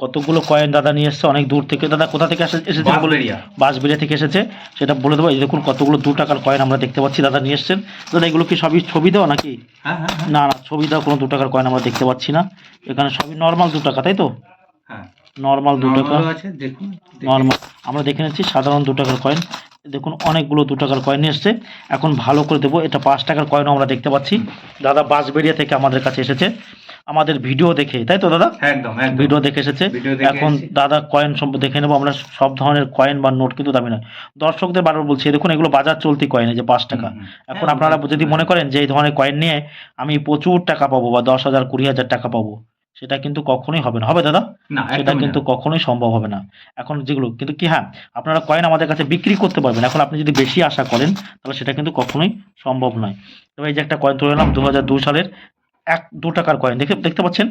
কতগুলো কয়েন দাদা নিয়ে এসছে? অনেক দূর থেকে। দাদা কোথা থেকে এসেছে বাঁশবেড়িয়া। থেকে এসেছে। সেটা বলে দেবো। এই দেখুন কতগুলো দু টাকার কয়েন আমরা দেখতে পাচ্ছি দাদা নিয়ে এসছেন। দাদা এগুলো কি সবই ছবি দেওয়া নাকি? হ্যাঁ হ্যাঁ হ্যাঁ। না না ছবি দেওয়া কোনো দু টাকার কয়েন আমরা দেখতে পাচ্ছি না। এখানে সবই নর্মাল দু টাকা তাই তো? নর্মাল দু টাকা। নর্মাল। আমরা দেখে নিচ্ছি সাধারণ দু টাকার কয়েন। দেখুন অনেকগুলো দু টাকার কয়েন এসছে। এখন ভালো করে দেবো। এটা পাঁচ টাকার কয়েনও আমরা দেখতে পাচ্ছি। দাদা বাঁশবেড়িয়া থেকে আমাদের কাছে এসেছে। আমাদের ভিডিও দেখে তাই তো দাদা? একদম ভিডিও দেখে এসেছে। এখন দাদা কয়েন সব দেখে নেব। আমরা সব ধরনের কয়েন বা নোট কিন্তু দামি নয়। দর্শকদের বারবার বলছি দেখুন এগুলো বাজার চলতি কয়েন এই যে পাঁচ টাকা। এখন আপনারা যদি মনে করেন যে এই ধরনের কয়েন নিয়ে আমি প্রচুর টাকা পাবো বা দশ হাজার কুড়ি হাজার টাকা পাবো। সেটা কিন্তু কখনোই হবে না। হবে দাদা? সেটা কিন্তু কখনোই সম্ভব হবে না। এখন যেগুলো কিন্তু কি হ্যাঁ আপনারা কয়েন আমাদের কাছে বিক্রি করতে পারবেন। এখন আপনি যদি বেশি আশা করেন তাহলে সেটা কিন্তু কখনোই সম্ভব নয়। তবে এই যে একটা কয়েন তুলে হাজার দু সালের এক দু টাকার কয়েন। দেখে দেখতে পাচ্ছেন?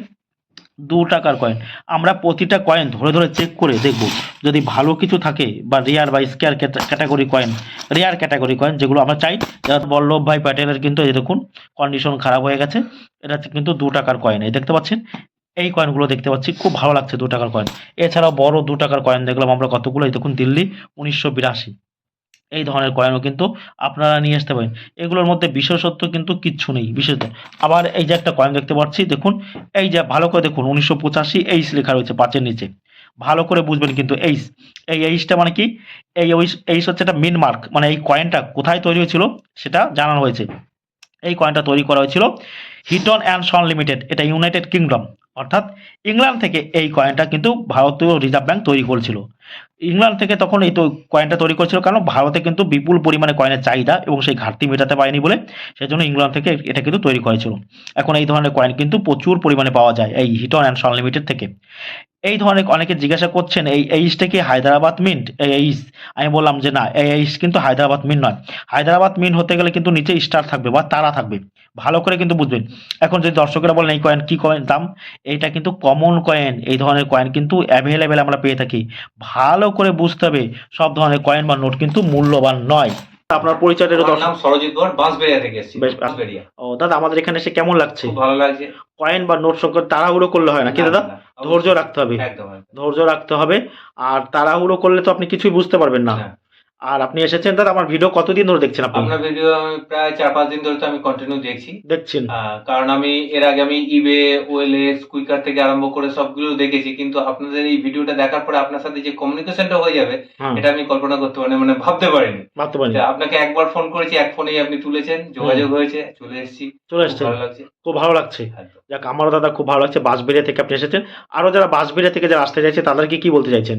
দু টাকার কয়েন। আমরা প্রতিটা কয়েন ধরে ধরে চেক করে দেখব। যদি ভালো কিছু থাকে বা রেয়ার বা scarce category coin rare category coin যেগুলো আমরা চাই যেমন বল্লভ ভাই প্যাটেলের কিন্তু এই দেখুন কন্ডিশন খারাপ হয়ে গেছে। এটা কিন্তু দু টাকার কয়েন। এই দেখতে পাচ্ছেন? এই কয়েনগুলো দেখতে পাচ্ছি, খুব ভালো লাগছে দু টাকার কয়েন এছাড়াও বড় দু টাকার কয়েন দেখলাম আমরা কতগুলো, এই দেখুন দিল্লি উনিশশো বিরাশি। এই ধরনের কয়েনও কিন্তু আপনারা নিয়ে আসতে পারেন। এগুলোর মধ্যে বিশেষত্ব কিন্তু কিচ্ছু নেই, বিশেষত। আবার এই যে একটা কয়েন দেখতে পাচ্ছি, দেখুন, এই যে ভালো করে দেখুন, উনিশশো পঁচাশি এইচ লেখা রয়েছে পাঁচের নিচে। ভালো করে বুঝবেন কিন্তু এইচ, এই এইচটা মানে কি? এই এইচ হচ্ছে একটা মিন মার্ক মানে এই কয়েনটা কোথায় তৈরি হয়েছিল সেটা জানানো হয়েছে। এই কয়েনটা তৈরি করা হয়েছিল হিটন অ্যান্ড সন লিমিটেড এটা ইউনাইটেড কিংডম অর্থাৎ ইংল্যান্ড থেকে এই কয়েনটা কিন্তু ভারতীয় রিজার্ভ ব্যাংক তৈরি করেছিল। ইংল্যান্ড থেকে তখন এই তো কয়েনটা তৈরি করেছিল কারণ ভারতে কিন্তু বিপুল পরিমাণে কয়েনের চাহিদা এবং সেই ঘাটতি মেটাতে পারেনি বলে সেই জন্য ইংল্যান্ড থেকে এটা কিন্তু তৈরি করেছিল। এখন এই ধরনের কয়েন কিন্তু প্রচুর পরিমাণে পাওয়া যায় এই হিটন অ্যান্ড সন লিমিটেড থেকে। এই ধরনের অনেকে জিজ্ঞাসা করছেন, এই এইচটা কি হায়দ্রাবাদ মিন্ট এই এইচ আমি বললাম যে না, এই এইচ কিন্তু হায়দ্রাবাদ মিন্ট নয়। হায়দ্রাবাদ মিন্ট হতে গেলে কিন্তু নিচে স্টার থাকবে বা তারা থাকবে। ভালো করে কিন্তু বুঝবেন। এখন যদি দর্শকেরা বলেন, এই কয়েন কি কয়েন দাম? এইটা কিন্তু কমন কয়েন এই ধরনের কয়েন কিন্তু অ্যাভেলেবেল আমরা পেয়ে থাকি। ভালো করে বুঝতে হবে সব ধরনের কয়েন বা নোট কিন্তু মূল্যবান নয়। আপনার পরিচয়টা একটু দর্শক নাম সরজিৎ বর বাঁশবেড়িয়া থেকে এসেছি বেশ, বাঁশবেড়িয়া। ও দাদা আমাদের এখানে এসে কেমন লাগছে? খুব ভালো লাগছে। কয়েন বা নোট সংখ্যা তাড়াহুড়ো করলে হয় না কি দাদা? ধৈর্য রাখতে হবে। ধৈর্য রাখতে হবে। আর তাড়াহুড়ো করলে তো আপনি কিছুই বুঝতে পারবেন না। আর আপনি এসেছেন দাদা আমার ভিডিও কতদিন ধরে দেখছেন আপনি? আপনার ভিডিও আমি প্রায় চার পাঁচ দিন ধরে তো আমি কন্টিনিউ দেখছি। দেখছেন। কারণ আমি এর আগে আমি ইবে ওয়েলএস কুইকার থেকে আরম্ভ করে সবগুলো দেখেছি কিন্তু আপনাদের এই ভিডিওটা দেখার পরে আপনার সাথে যে কমিউনিকেশনটা হয়ে যাবে হ্যাঁ। এটা আমি কল্পনা করতে পারি মানে ভাবতে পারিনি। ভাবতে পারি তা আপনাকে একবার ফোন করেছি এক ফোনেই আপনি তুলেছেন যোগাযোগ হয়েছে চলে এসেছি চলে খুব এসছেন ভালো লাগছে। খুব ভালো লাগছে। যাক আমারও দাদা খুব ভালো লাগছে। বাঁশবেড়িয়া থেকে আপনি এসেছেন। আরও যারা বাঁশবেড়িয়া থেকে যারা আসতে চাইছে তাদেরকে কি বলতে চাইছেন?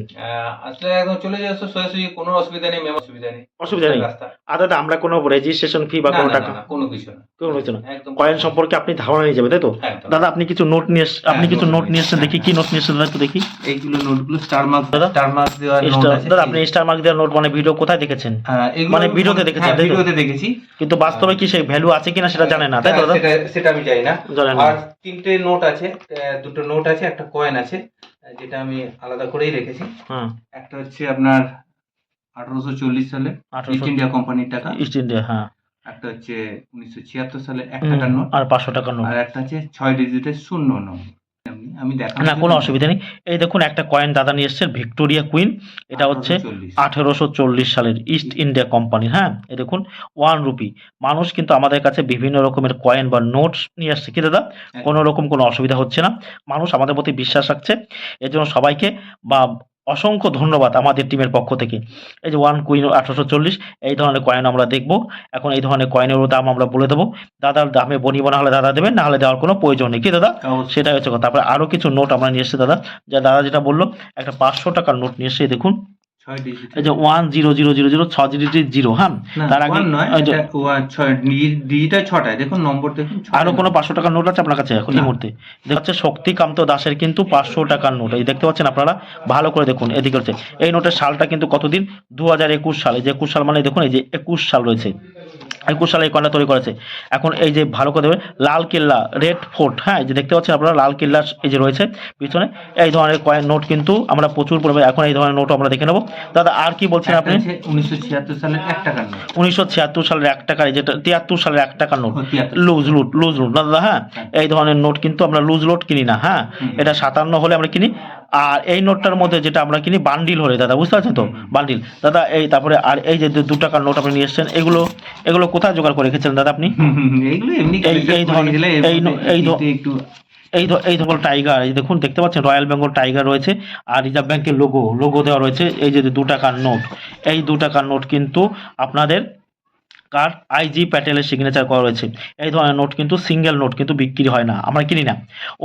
আসলে একদম চলে যাচ্ছে সোজাসুজি কোনো অসুবিধা নেই মেমো অসুবিধা নেই। অসুবিধা নেই। আর দাদা আমরা কোনো রেজিস্ট্রেশন ফি বা কোনো টাকা কোনো কিছু না। কোনো কিছু না। কয়েন সম্পর্কে আপনি ধারণা নিয়ে যাবে তাই তো? দাদা আপনি কিছু নোট নিয়ে এস- আপনি হ্যাঁ, কিছু নোট নিয়ে এসেছেন দেখি কি নোট নিয়ে এসেছেন দাদা একটু দেখি। এইগুলো নোটগুলো স্টার মার্ক দাদা? স্টার মার্ক দেওয়া নোট আছে দাদা আপনি স্টার মার্ক দেওয়ার নোট মানে ভিডিও কোথায় দেখেছেন? হ্যাঁ, মানে ভিডিওতে দেখেছেন, হ্যাঁ? ভিডিওতে দেখেছি। কিন্তু বাস্তবে কি সেই ভ্যালু আছে কিনা সেটা জানেন না তাই তো হ্যাঁ, দাদা? সেটা সেটা আমি জানি না। আর তিনটে নোট আছে দুটো নোট আছে একটা কয়েন আছে যেটা আমি আলাদা করেই রেখেছি। একটা হচ্ছে আপনার আঠারোশো চল্লিশ সালে ইস্ট ইন্ডিয়া কোম্পানির টাকা। ইস্ট ইন্ডিয়া হ্যাঁ। একটা হচ্ছে উনিশশো ছিয়াত্তর সালে এক টাকার নোট আর পাঁচশো টাকার নোট আর একটা হচ্ছে ছয় ডিজিটের শূন্য নোট আমি না কোনো অসুবিধা নেই। এই দেখুন একটা কয়েন দাদা নিয়ে এসছে ভিক্টোরিয়া কুইন। এটা হচ্ছে আঠেরোশো চল্লিশ। সালের ইস্ট ইন্ডিয়া কোম্পানি হ্যাঁ? এই দেখুন ওয়ান রুপি মানুষ কিন্তু আমাদের কাছে বিভিন্ন রকমের কয়েন বা নোটস নিয়ে আসছে। কি দাদা? কোনো রকম কোনো অসুবিধা হচ্ছে না। মানুষ আমাদের প্রতি বিশ্বাস রাখছে। এর জন্য সবাইকে বা অসংখ্য ধন্যবাদ আমাদের টিমের পক্ষ থেকে। এই যে ওয়ান কুইন আঠারোশো চল্লিশ এই ধরনের কয়েন আমরা দেখব। এখন এই ধরনের কয়েনের দাম আমরা বলে দেবো। দাদার দামে বনিব না হলে দাদা দেবেন না হলে দেওয়ার কোনো প্রয়োজন নেই। কি দাদা? সেটাই হচ্ছে কথা। তারপরে আরও কিছু নোট আমরা নিয়ে এসেছি দাদা। যা দাদা যেটা বলল একটা পাঁচশো টাকার নোট নিয়ে এসে দেখুন। যে one zero zero zero zero ছ ডিজিট জিরো হ্যাঁ? তার আগে নয় ওই যে- এটা ওয়ান ছয় ডিজিটাল ছটায় দেখুন নম্বর দেখুন আরও কোনো পাঁচশো টাকার নোট আছে আপনার কাছে এখন এই মুহূর্তে? দেখা যাচ্ছে শক্তিকান্ত দাসের কিন্তু পাঁচশো টাকার নোট এই দেখতে পাচ্ছেন আপনারা? ভালো করে দেখুন এদিকে হচ্ছে। এই নোটের সালটা কিন্তু কতদিন? দু হাজার একুশ সাল যে একুশ সাল মানে দেখুন এই যে একুশ সাল রয়েছে। একুশ সালে এই কয়না তৈরি করেছে? এখন এই যে ভালো করে দেখবেন লাল কেল্লা রেড ফোর্ট হ্যাঁ যে দেখতে পাচ্ছেন আপনারা লাল কেল্লা এই যে রয়েছে পিছনে এই ধরনের কয়েন নোট কিন্তু আমরা প্রচুর পরিমাণে এখন এই ধরনের নোট আমরা দেখে নেব। দাদা আর কি বলছেন আপনি? উনিশশো ছিয়াত্তর সালের এক টাকার উনিশশো ছিয়াত্তর সালের এক টাকার যেটা তিয়াত্তর সালের এক টাকার নোট। লুজ লুট লুজ লুট। দাদা হ্যাঁ হ্যাঁ। এই ধরনের নোট কিন্তু আমরা লুজ লোট কিনি না হ্যাঁ এটা সাতান্ন হলে আমরা কিনি। আর এই নোটটার মধ্যে যেটা আমরা কিনি বান্ডিল হলে দাদা বুঝতে পারছেন তো? বান্ডিল দাদা এই তারপরে আর এই যে দু টাকার নোট আপনি নিয়ে এসছেন এগুলো এগুলো কোথায় জোগাড় করে রেখেছেন দাদা আপনি? এই- এই ধরনের- এই এই ধ- একটু- একটু এই এই ধরুন টাইগার এই দেখুন দেখতে পাচ্ছেন রয়্যাল বেঙ্গল টাইগার রয়েছে আর রিজার্ভ ব্যাংকের লোগো লোগো দেওয়া রয়েছে এই যে দু টাকার নোট এই দু টাকার নোট কিন্তু আপনাদের কার আইজি প্যাটেলের সিগনেচার করা রয়েছে। এই ধরনের নোট কিন্তু সিঙ্গেল নোট কিন্তু বিক্রি হয় না। আমরা কিনি না।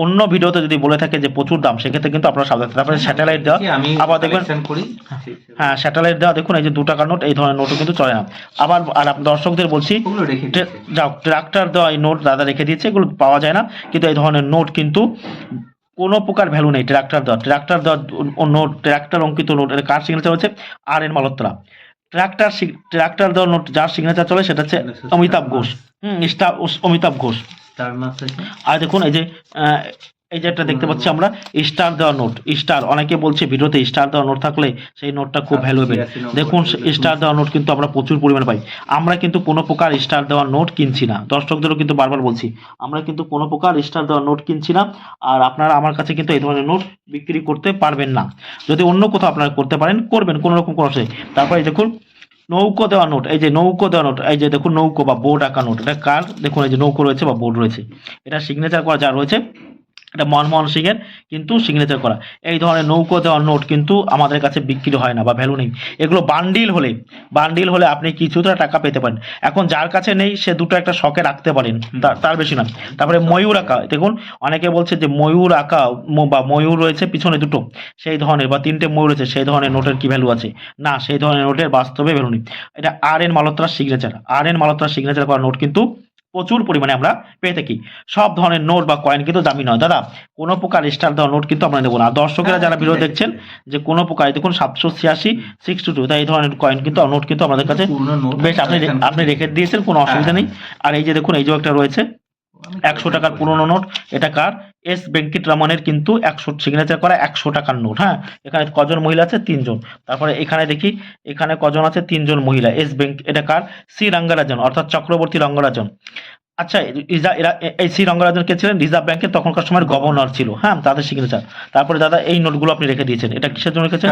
অন্য ভিডিওতে যদি বলে থাকে যে প্রচুর দাম সেক্ষেত্রে কিন্তু আপনারা সাবধান তারপরে স্যাটেলাইট দেওয়া আবার দেখবেন হ্যাঁ স্যাটেলাইট দেওয়া দেখুন এই যে দু টাকার নোট এই ধরনের নোটও কিন্তু চলে না। আবার আর দর্শকদের বলছি যাও ট্রাক্টর দেওয়া এই নোট দাদা রেখে দিয়েছে এগুলো পাওয়া যায় না। কিন্তু এই ধরনের নোট কিন্তু কোনো প্রকার ভ্যালু নেই ট্রাক্টর দেওয়া। ট্রাক্টর দেওয়া নোট ট্রাক্টর অঙ্কিত নোট এটা কার সিগনেচার হচ্ছে R N Malhotra. Tractor tractor দেওয়ার নোট যার সিগনেচার চলে সেটা হচ্ছে অমিতাভ ঘোষ। হুম অমিতাভ ঘোষ। আর দেখুন এই যে আহ, এই যে একটা দেখতে পাচ্ছি আমরা স্টার দেওয়া নোট স্টার অনেকে বলছে ভিডিওতে স্টার দেওয়া নোট থাকলে সেই নোটটা খুব ভ্যালুয়েবল দেখুন। স্টার দেওয়া নোট কিন্তু আমরা প্রচুর পরিমাণে পাই। আমরা কিন্তু কোনো প্রকার স্টার দেওয়া নোট কিনছি না। দর্শকদেরও কিন্তু বারবার বলছি আমরা কিন্তু কোনো প্রকার স্টার দেওয়া নোট কিনছি না আর আপনারা আমার কাছে কিন্তু এই ধরনের নোট বিক্রি করতে পারবেন না। যদি অন্য কোথাও আপনারা করতে পারেন করবেন কোনো রকম কোনো তারপরে দেখুন নৌকো দেওয়া নোট এই যে নৌকো দেওয়া নোট এই যে দেখুন নৌকো বা বোর্ড আঁকা নোট এটা কার? দেখুন এই যে নৌকো রয়েছে বা বোর্ড রয়েছে। এটা সিগনেচার করা যা রয়েছে এটা মনমোহন সিংয়ের কিন্তু সিগনেচার করা। এই ধরনের নৌকো দেওয়া নোট কিন্তু আমাদের কাছে বিক্রি হয় না বা ভ্যালু নেই। এগুলো বান্ডিল হলে বান্ডিল হলে আপনি কিছুটা টাকা পেতে পারেন। এখন যার কাছে নেই, সে দুটো একটা শখে রাখতে পারেন তার- বেশি না। তারপরে ময়ূর আঁকা, দেখুন, অনেকে বলছে যে ময়ূর আঁকা বা ময়ূর রয়েছে পিছনে দুটো। সেই ধরনের বা তিনটে ময়ূর রয়েছে, সেই ধরনের নোটের কি ভ্যালু আছে? না, সেই ধরনের নোটের বাস্তবে ভ্যালু নেই। এটা আর এন মালহোত্রার সিগনেচার আর এন মালহোত্রার সিগনেচার করা নোট কিন্তু প্রচুর পরিমাণে আমরা পেয়ে থাকি। সব ধরনের নোট বা কয়েন কিন্তু দামি নয়। দাদা কোনো প্রকার স্টার দেওয়া নোট কিন্তু আমরা নেব না। দর্শকেরা যারা ভিডিও দেখছেন যে কোনো প্রকার দেখুন সাতশো ছিয়াশি সিক্স টু টু তাই এই ধরনের কয়েন কিন্তু নোট কিন্তু আমাদের কাছে বেশ আপনি আপনি রেখে দিয়েছেন কোনো অসুবিধা নেই। আর এই যে দেখুন এই যে একটা রয়েছে একশো টাকার পুরোনো নোট এটা কার? এস ভেঙ্কিটরামনের কিন্তু একশো সিগনেচার করা একশো টাকার নোট হ্যাঁ? এখানে কজন মহিলা আছে? তিনজন। তারপরে এখানে দেখি এখানে কজন আছে? তিনজন মহিলা। এস ব্যাংক এটা কার? সি রঙ্গরাজন অর্থাৎ চক্রবর্তী রঙ্গরাজন আচ্ছা এরা এই সি রঙ্গরাজন কে ছিলেন? রিজার্ভ ব্যাংকের তখনকার সময় গভর্নর ছিল হ্যাঁ? তাদের সিগনেচার তারপরে দাদা এই নোটগুলো আপনি রেখে দিয়েছেন। এটা কিসের জন্য রেখেছেন?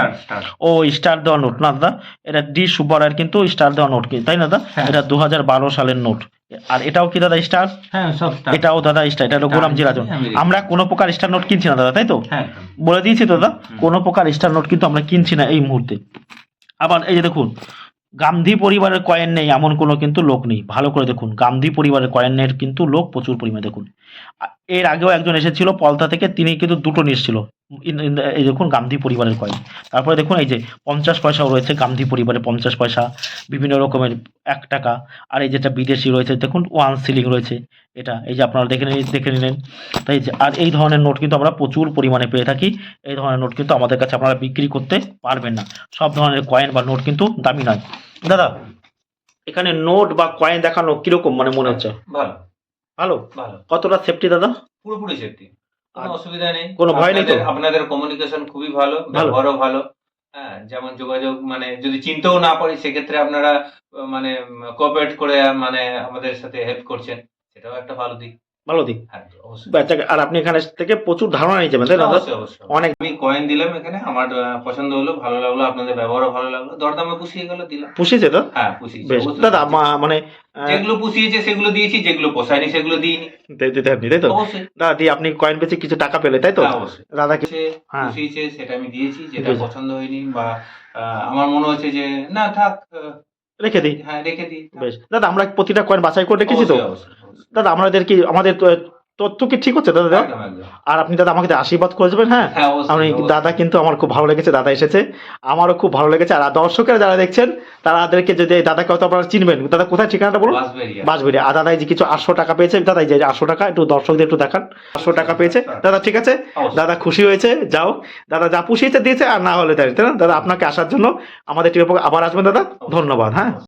ও স্টার দেওয়া নোট না দাদা। এটা ডি সুব্বারায়ের কিন্তু স্টার দেওয়া নোট কি- তাই না দাদা? হ্যাঁ। এটা দু হাজার বারো সালের নোট। আর এটাও কি দাদা স্টার হ্যাঁ সব স্টার এটাও দাদা স্টার এটা হলো গোলাম জিরাজন আমরা কোনো প্রকার স্টার নোট কিনছি না দাদা তাই তো? হ্যাঁ বলে দিয়েছি দাদা কোনো প্রকার স্টার নোট কিন্তু আমরা কিনছি না এই মুহূর্তে। আবার এই যে দেখুন গান্ধী পরিবারের কয়েন নেই এমন কোনো কিন্তু লোক নেই। ভালো করে দেখুন গান্ধী পরিবারের কয়েনের কিন্তু লোক প্রচুর পরিমাণে দেখুন। এর আগেও একজন এসেছিল, পলতা থেকে তিনি কিন্তু দুটো নিয়ে এসেছিল। ইন- ইন- এই দেখুন গান্ধী পরিবারের কয়েন তারপরে দেখুন এই যে পঞ্চাশ পয়সাও রয়েছে গান্ধী পরিবারের পঞ্চাশ পয়সা, বিভিন্ন রকমের এক টাকা, আর এই যেটা বিদেশি রয়েছে, দেখুন ওয়ান সিলিং রয়েছে এটা। এই যে আপনারা দেখে দেখে নিলেন। তাই যে, আর এই ধরনের নোট কিন্তু আমরা প্রচুর পরিমাণে পেয়ে থাকি। এই ধরনের নোট কিন্তু আমাদের কাছে আপনারা বিক্রি করতে পারবেন না। সব ধরনের কয়েন বা নোট কিন্তু দামি নয়। দাদা, এখানে নোট বা কয়েন দেখানো কীরকম মানে মনে হচ্ছে? ভালো। ভালো? ভালো। কতটা সেফটি দাদা? পুরোপুরি সেফটি কোনো আর অসুবিধা নেই। কোনো ভয় নেই তো? আপনাদের- কমিউনিকেশন খুবই ভালো ভালো। ব্যবহারও ভালো। হ্যাঁ যেমন যোগাযোগ মানে যদি চিনতেও না পারি সেক্ষেত্রে আপনারা মানে কোঅপারেট করে মানে আমাদের সাথে হেল্প করছেন। সেটাও একটা ভালো দিক। ভালো দিক। হ্যাঁ আর আপনি এখানে থেকে প্রচুর ধারণা নিয়ে যাবেন তাই না অনেক আমি কয়েন দিলাম এখানে আমার পছন্দ হলো ভালো লাগল আপনাদের ব্যবহারও ভালো লাগল। দরদামে পুষিয়ে গেল দিলাম। পুষিয়েছে তো? হ্যাঁ পুষিয়েছি দাদা মানে যেগুলো পুষিয়েছে সেগুলো দিয়েছি যেগুলো পোষায়নি সেগুলো দিইনি। দিতে আপনি তাই তো দাদা দিয়ে আপনি কয়েন বেচে কিছু টাকা পেলে তাই তো? হ্যাঁ, অবশ্যই। দাদা কি হ্যাঁ। পুষিয়েছে সেটা আমি দিয়েছি যেটা পছন্দ হয়নি বা আমার মনে হচ্ছে যে না থাক রেখে দিই। হ্যাঁ রেখে দিই বেশ। দাদা আমরা প্রতিটা কয়েন বাছাই করে রেখেছি তো। দাদা আমাদের কি আমাদের তথ্য কি ঠিক হচ্ছে দাদা? দাদা? আর আপনি দাদা আমাকে আশীর্বাদ করে হ্যাঁ? হ্যাঁ, আমি দাদা কিন্তু আমার খুব ভালো লেগেছে দাদা এসেছে। আমারও খুব ভালো লেগেছে। আর দর্শকেরা যারা দেখছেন তাদেরকে যদি এই দাদাকে হয়তো আপনারা চিনবেন। দাদা কোথায় ঠিকানাটা বলুন। বাসবেরি আর দাদা এই যে কিছু আটশো টাকা পেয়েছে দাদা এই যে আটশো টাকা একটু দর্শকদের একটু দেখান। আটশো টাকা পেয়েছে। দাদা ঠিক আছে? দাদা খুশি হয়েছে যাও। দাদা যা পুষিয়েছে দিয়েছে আর না হলে তাই না? দাদা আপনাকে আসার জন্য আমাদের টিভি আবার আসবেন দাদা? ধন্যবাদ হ্যাঁ?